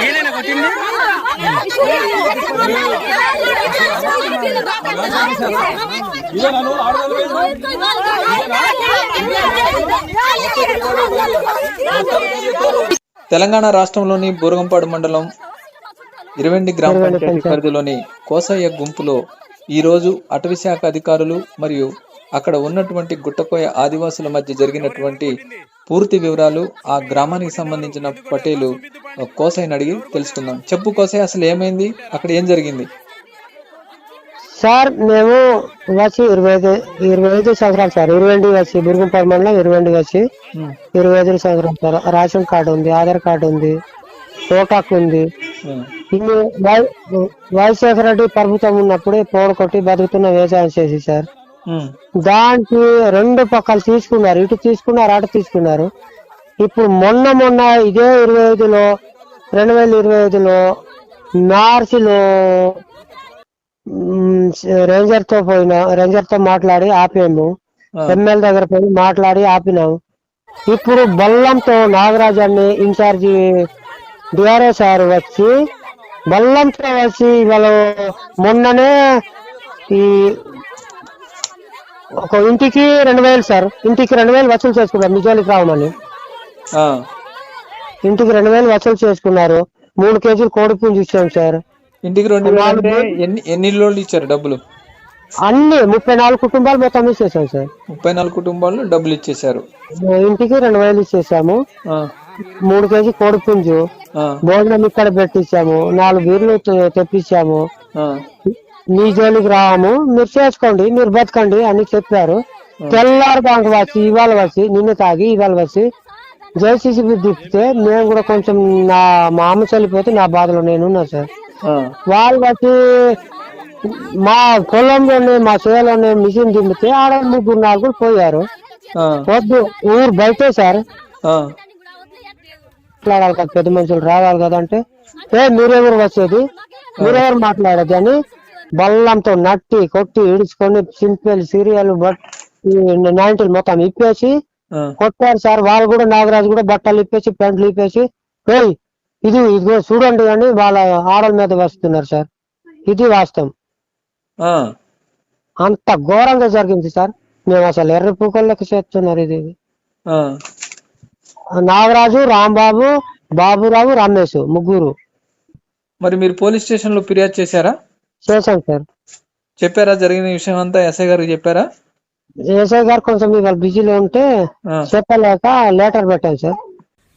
ఏదైనా కొట్టింది? తెలంగాణ రాష్ట్రంలోని బూరగంపాడు మండలం ఇరవెండి గ్రామ పంచాయతీ పరిధిలోని కోసయ్య గుంపులో ఈ రోజు అటవీ శాఖ అధికారులు మరియు అక్కడ ఉన్నటువంటి గుట్టకోయ ఆదివాసుల మధ్య జరిగినటువంటి పూర్తి వివరాలు ఆ గ్రామానికి సంబంధించిన పటేలు కోసయ్యని అడిగి తెలుసుకుందాం చెప్పు కోసయ్య అసలు ఏమైంది అక్కడ ఏం జరిగింది సార్ మేము వచ్చి ఇరవై ఐదు ఇరవై ఐదు సంవత్సరాలు సార్ ఇరవై వచ్చి బురుగుంపాడు మండలం ఇరవై వచ్చి ఇరవై ఐదు సంవత్సరాలు సార్ రేషన్ కార్డు ఉంది ఆధార్ కార్డు ఉంది ఓటాక్ ఉంది ఉమ్, ఇన్ని వై- వైశేఖర రెడ్డి ప్రభుత్వం ఉన్నప్పుడే పోడు కొట్టి బతుకుతున్న వ్యవసాయం చేసి సార్ దానికి రెండు పక్కలు తీసుకున్నారు. ఇటు తీసుకున్నారు అటు తీసుకున్నారు. ఇప్పుడు మొన్న మొన్న ఇదే ఇరవై ఐదులో రెండు వేల ఇరవై ఐదులో మార్చిలో రేంజర్తో పోయినా రేంజర్తో మాట్లాడి ఆపాము. ఎమ్మెల్యే దగ్గర పోయి మాట్లాడి ఆపినాం. ఇప్పుడు బల్లంతో నాగరాజాన్ని ఇన్ఛార్జి డిఆర్ఓ సార్ వచ్చి బల్లంతో వచ్చి వాళ్ళు మొన్ననే ఈ ఒక ఇంటికి రెండు వేలు సార్. ఇంటికి రెండు వేలు వసూలు చేసుకున్నారు. నిజానికి రావమని. ఆ, ఇంటికి రెండు వేలు వసూలు చేసుకున్నారు. మూడు కేజీలు కోడి పుంజు ఇచ్చాం సార్. ఇంటికి రెండు ఎన్ని ఎన్ని రోజులు ఇచ్చారు డబ్బులు? అన్ని ముప్పై నాలుగు కుటుంబాలు మొత్తం ఇచ్చేసాం సార్. ముప్పై నాలుగు కుటుంబాలు డబ్బులు ఇచ్చేశారు ఇంటికి రెండు వేలు ఇచ్చేసాము. ఆ, మూడు కేజీ కోడి పుంజు. ఆ, భోజనం ఇక్కడ పెట్టించాము. నాలుగు బీర్లు తెప్పించాము. ఆ, మీ జోలికి రాము మీరు చేసుకోండి మీరు బతకండి అని చెప్పారు. తెల్లారు దానికి వచ్చి ఇవాళ వచ్చి నిన్న తాగి ఇవాళ వచ్చి జేసీసీబీ తిప్పితే మేము కూడా కొంచెం నా మా అమ్మ చనిపోతే నా బాధలో నేను ఉన్నా సార్. వాళ్ళు వచ్చి మా పొలంలోనే మా చేలోనే మిషన్ దింపితే ఆడ ముగ్గురు నాలుగు పోయారు. వద్దు ఊరు బయటే సార్. మాట్లాడాలి కదా పెద్ద మనుషులు రావాలి కదా అంటే ఏ మీరెవరు వచ్చేది? మీరెవరు మాట్లాడేది? అని బల్లంతో నట్టి కొట్టి ఇడుచుకొని సింపుల్ సీరియల్ బట్ నైన్టీలు మొత్తం ఇప్పేసి కొట్టారు సార్. వాళ్ళు కూడా నాగరాజు కూడా బట్టలు ఇప్పేసి ప్యాంట్లు ఇప్పేసి ఏయ్ ఇది ఇదిగో చూడండి అని వాళ్ళ ఆడల మీద వస్తున్నారు సార్. ఇది వాస్తవం. అంత ఘోరంగా జరిగింది సార్. మేము అసలు ఎర్ర పూకల్లోకి చేస్తున్నారు ఇది. నాగరాజు రాంబాబు బాబురావు రమేష్ ముగ్గురు. మరి మీరు పోలీస్ స్టేషన్లో ఫిర్యాదు చేశారా? చేశాం సార్ చెప్పారా? జరిగిన విషయం అంతా ఎస్ఐ గారికి చెప్పారా? ఏసఐ గారు కొంచెం ఇవాళ బిజీలో ఉంటే చెప్పలేక లెటర్ పెట్టాను సార్.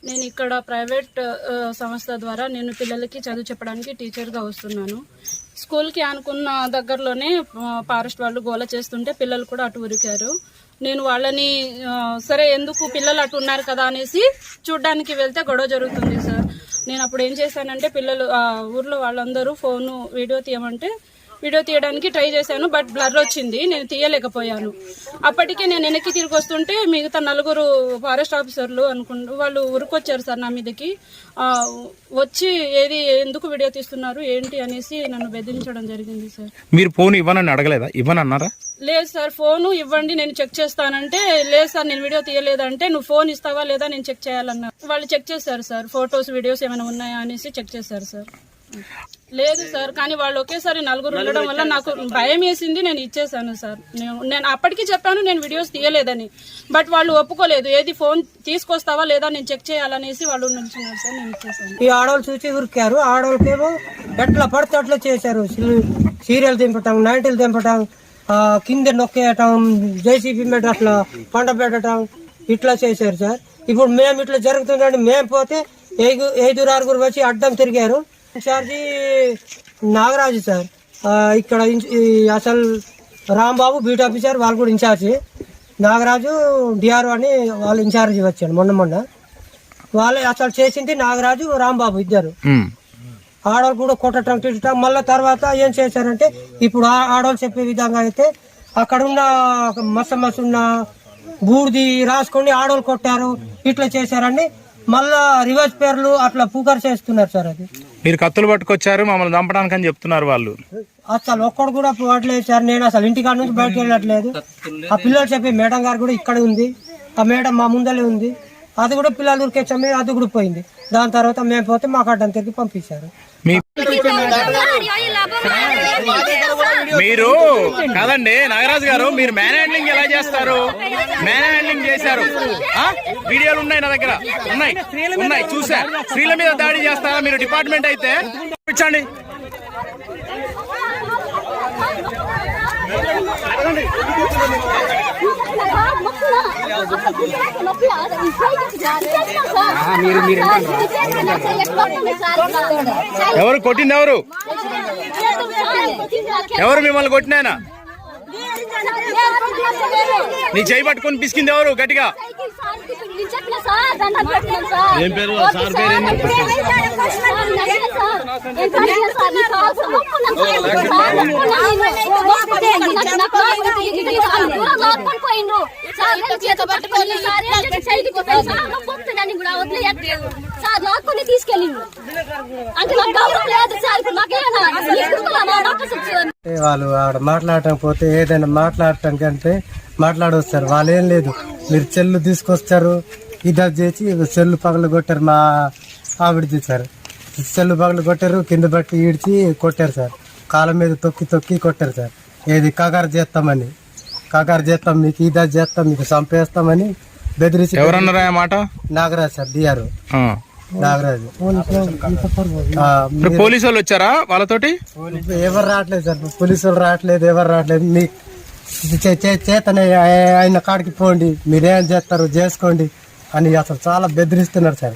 నేను ఇక్కడ ప్రైవేట్ సంస్థ ద్వారా నేను పిల్లలకి చదువు చెప్పడానికి టీచర్గా వస్తున్నాను. స్కూల్కి అనుకున్న దగ్గరలోనే ఫారెస్ట్ వాళ్ళు గోల చేస్తుంటే పిల్లలు కూడా అటు ఉరికారు. నేను వాళ్ళని సరే ఎందుకు పిల్లలు అటు ఉన్నారు కదా అనేసి చూడ్డానికి వెళ్తే గొడవ జరుగుతుంది సార్. నేను అప్పుడు ఏం చేశానంటే పిల్లలు ఆ ఊర్లో వాళ్ళందరూ ఫోను వీడియో తీయమంటే వీడియో తీయడానికి ట్రై చేశాను బట్ బ్లర్ వచ్చింది నేను తీయలేకపోయాను. అప్పటికే నేను వెనక్కి తిరిగి వస్తుంటే మిగతా నలుగురు ఫారెస్ట్ ఆఫీసర్లు అనుకుంటూ వాళ్ళు ఉరుకొచ్చారు సార్ నా మీదకి. వచ్చి ఏది ఎందుకు వీడియో తీస్తున్నారు ఏంటి అనేసి నన్ను బెదిరించడం జరిగింది సార్. మీరు ఫోన్ ఇవ్వనని అడగలేదా? ఇవ్వనన్నారా? లేదు సార్ ఫోను ఇవ్వండి నేను చెక్ చేస్తానంటే లేదు సార్ నేను వీడియో తీయలేదంటే నువ్వు ఫోన్ ఇస్తావా లేదా నేను చెక్ చేయాలన్నారు వాళ్ళు చెక్ చేశారు సార్ ఫోటోస్ వీడియోస్ ఏమైనా ఉన్నాయా అనేసి చెక్ చేశారు సార్. లేదు సార్. కానీ వాళ్ళు ఒకేసారి నలుగురు ఉండడం వల్ల నాకు భయం వేసింది నేను ఇచ్చేసాను సార్. నేను నేను అప్పటికి చెప్పాను నేను వీడియోస్ తీయలేదని. బట్ వాళ్ళు ఒప్పుకోలేదు ఏది ఫోన్ తీసుకొస్తావా లేదా నేను చెక్ చేయాలనేసి వాళ్ళు నుంచున్నారు సార్ నేను ఇచ్చేసాను. ఈ ఆడవాళ్ళు చూసి ఉరికారు. ఆడవాళ్ళకేమో ఎట్లా పడితే అట్లా చేశారు. సీరియల్ దింపటం నైన్టీలు దింపటం ఆ, కింద నొక్కేయటం జేసీబీ మీద అట్లా పంట పెట్టడం ఇట్లా చేశారు సార్. ఇప్పుడు మేము ఇట్లా జరుగుతుందండి మేము పోతే ఐదు ఐదుగురు ఆరుగురు వచ్చి అడ్డం తిరిగారు. Incharge Nagaraju sir. ఇక్కడ అసలు రాంబాబు బీట్ ఆఫీసర్ వాళ్ళు కూడా ఇన్ఛార్జి. నాగరాజు డిఆర్ఓ అని వాళ్ళు ఇన్ఛార్జి వచ్చాడు మొన్న మొన్న. వాళ్ళు అసలు చేసింది నాగరాజు రాంబాబు ఇద్దరు. ఆడవాళ్ళు కూడా కొట్టడం తిట్టడం మళ్ళీ తర్వాత ఏం చేశారంటే ఇప్పుడు ఆడవాళ్ళు చెప్పే విధంగా అయితే అక్కడ ఉన్న మస మస ఉన్న బూడిది రాసుకొని ఆడవాళ్ళు కొట్టారు ఇట్లా చేశారని మళ్ళా రివర్స్ పేర్లు అట్లా పూకర్ చేస్తున్నారు సార్ అది. మీరు కత్తులు పట్టుకొచ్చారు మమ్మల్ని చంపడానికి అని చెప్తున్నారు వాళ్ళు. అసలు ఒక్కడు కూడా పోవట్లేదు సార్. నేను అసలు ఇంటికాడ నుంచి బయటకు వెళ్ళట్లేదు. ఆ పిల్లలు చెప్పే మేడం గారు కూడా ఇక్కడ ఉంది. ఆ మేడం మా ముందలే ఉంది. అది కూడా పిల్లలు ఉరికొచ్చాము అది కూడా పోయింది. దాని తర్వాత మేము పోతే మాకు అడ్డం తిరిగి పంపించారు. మీరు కాదండి నాగరాజు గారు మీరు మ్యాన్ హ్యాండ్లింగ్ ఎలా చేస్తారు? మ్యాన్ హ్యాండ్లింగ్ చేశారు. వీడియోలు ఉన్నాయి నా దగ్గర. ఉన్నాయి. ఉన్నాయి. చూసా స్త్రీల మీద దాడి చేస్తారా మీరు డిపార్ట్మెంట్ అయితే? చూపించండి ఎవరు కొట్టింది ఎవరు ఎవరు మిమ్మల్ని కొట్టినాయన నీ చేయి పట్టుకొని పిసికింది ఎవరు గట్టిగా ఏం పేరు సార్ పేరు తీసుకెళ్ళిండు అంటే నాకు గౌరవం లేదు సార్ వాళ్ళు ఆడ మాట్లాడటం పోతే ఏదైనా మాట్లాడటం కంటే మాట్లాడొస్తారు. వాళ్ళు ఏం లేదు. మీరు చెల్లు తీసుకొస్తారు. ఇది చేసి చెల్లు పగలు కొట్టారు మా ఆవిడ సార్ చెల్లు పగలు కొట్టారు కింద బట్టి ఈడ్చి కొట్టారు సార్. కాళ్ళ మీద తొక్కి తొక్కి కొట్టారు సార్. ఏది కగారు చేస్తామని. కగారు చేస్తాం మీకు ఇది చేస్తాం మీకు చంపేస్తామని బెదిరించి ఎవరన్నారా మాట? Nagaraj sir DR. Nagaraju. Police వాళ్ళు వచ్చారా వాళ్ళతోటి? ఎవరు రావట్లేదు సార్ పోలీసు వాళ్ళు రావట్లేదు ఎవరు రావట్లేదు. మీ చేతనే ఆయ- ఆయన కాడికి పోండి మీరేం చేస్తారు చేసుకోండి అని అసలు చాలా బెదిరిస్తున్నారు సార్.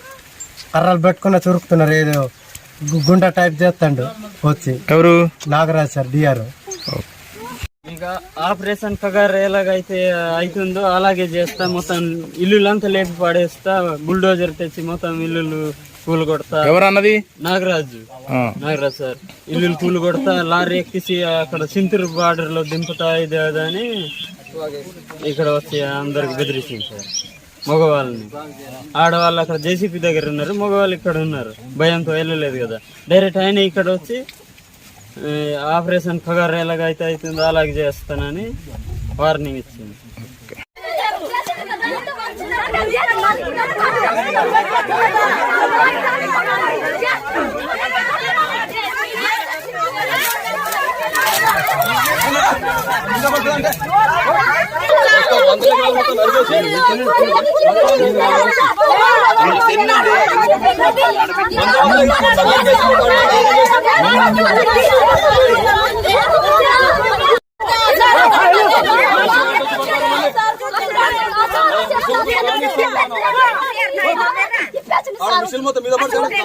కర్రలు పెట్టుకున్న చురుకుతున్నారు ఏదో గుండె టైప్ చేస్తాడు. వచ్చి. ఎవరు? నాగరాజ్ సార్ డిఆర్ ఇంకా ఆపరేషన్ కగార్ ఎలాగైతే అవుతుందో అలాగే చేస్తా. మొత్తం ఇల్లులంతా లేపి పడేస్తా. బుల్డోజర్ తెచ్చి మొత్తం ఇల్లులు కూలు కొడతా ఎవరు అన్నది నాగరాజు. నాగరాజు సార్. ఇల్లులు కూలు కొడతా లారీ ఎక్కిసి అక్కడ సింతూరు బార్డర్లో దింపుతా ఇది అని ఇక్కడ వచ్చి అందరికి బెదిరిస్తుంది సార్. మగవాళ్ళని. ఆడవాళ్ళు అక్కడ జేసీపీ దగ్గర ఉన్నారు మగవాళ్ళు ఇక్కడ ఉన్నారు. భయంతో వెళ్ళలేదు కదా. డైరెక్ట్ ఆయన ఇక్కడ వచ్చి ఆపరేషన్ ఖగర్ ఎలాగైతే అవుతుందో అలాగే చేస్తానని వార్నింగ్ ఇచ్చింది. మిషన్ మొత్తం మీద పడుతుంది.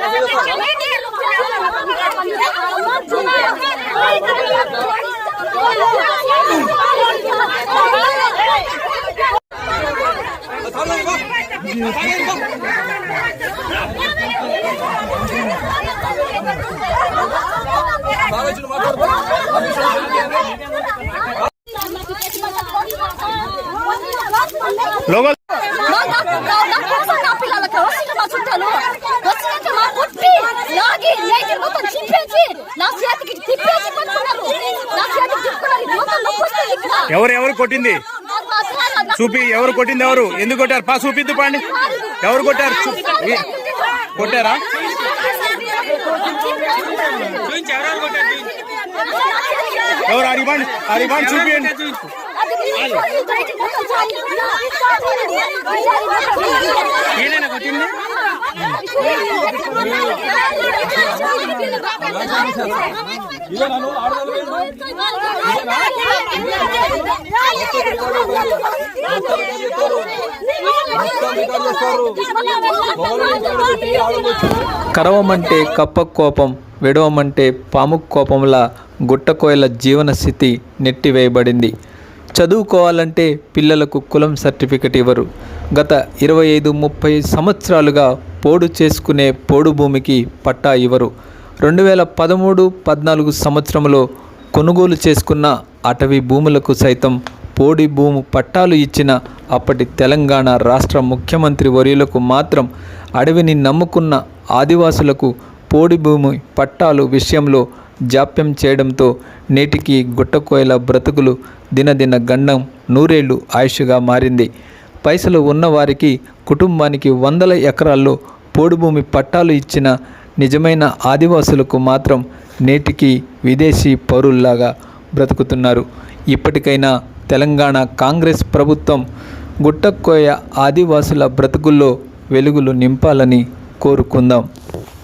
లోగల్ ఎవరు ఎవరు కొట్టింది? చూపి ఎవరు కొట్టింది ఎవరు? ఎందుకు కొట్టారు? పా చూపిద్దు పాండి. ఎవరు కొట్టారు? కొట్టారా? ఎవరు? అరిబాండి అరిబాండి చూపియండి. ఈయన కొట్టింది కరవమంటే కప్ప కోపం విడవమంటే పాము కోపంలా గుట్టకోయల జీవన స్థితి నెట్టివేయబడింది. చదువుకోవాలంటే పిల్లలకు కులం సర్టిఫికెట్ ఇవ్వరు. గత ఇరవై ఐదు ముప్పై సంవత్సరాలుగా పోడు చేసుకునే పోడు భూమికి పట్టా ఇవ్వరు. రెండు వేల పదమూడు పద్నాలుగు సంవత్సరంలో కొనుగోలు చేసుకున్న అటవీ భూములకు సైతం పోడి భూము పట్టాలు ఇచ్చిన అప్పటి తెలంగాణ రాష్ట్ర ముఖ్యమంత్రి వర్యులకు మాత్రం అడవిని నమ్ముకున్న ఆదివాసులకు పోడి భూమి పట్టాలు విషయంలో జాప్యం చేయడంతో నేటికి గుట్టకోయల బ్రతుకులు దినదిన గండం నూరేళ్ళు ఆయుష్గా మారింది. పైసలు ఉన్నవారికి కుటుంబానికి వందల ఎకరాల్లో పోడుభూమి పట్టాలు ఇచ్చిన నిజమైన ఆదివాసులకు మాత్రం నేటికి విదేశీ పౌరుల్లాగా బ్రతుకుతున్నారు. ఇప్పటికైనా తెలంగాణ కాంగ్రెస్ ప్రభుత్వం గుట్టకోయ ఆదివాసుల బ్రతుకుల్లో వెలుగులు నింపాలని కోరుకుందాం.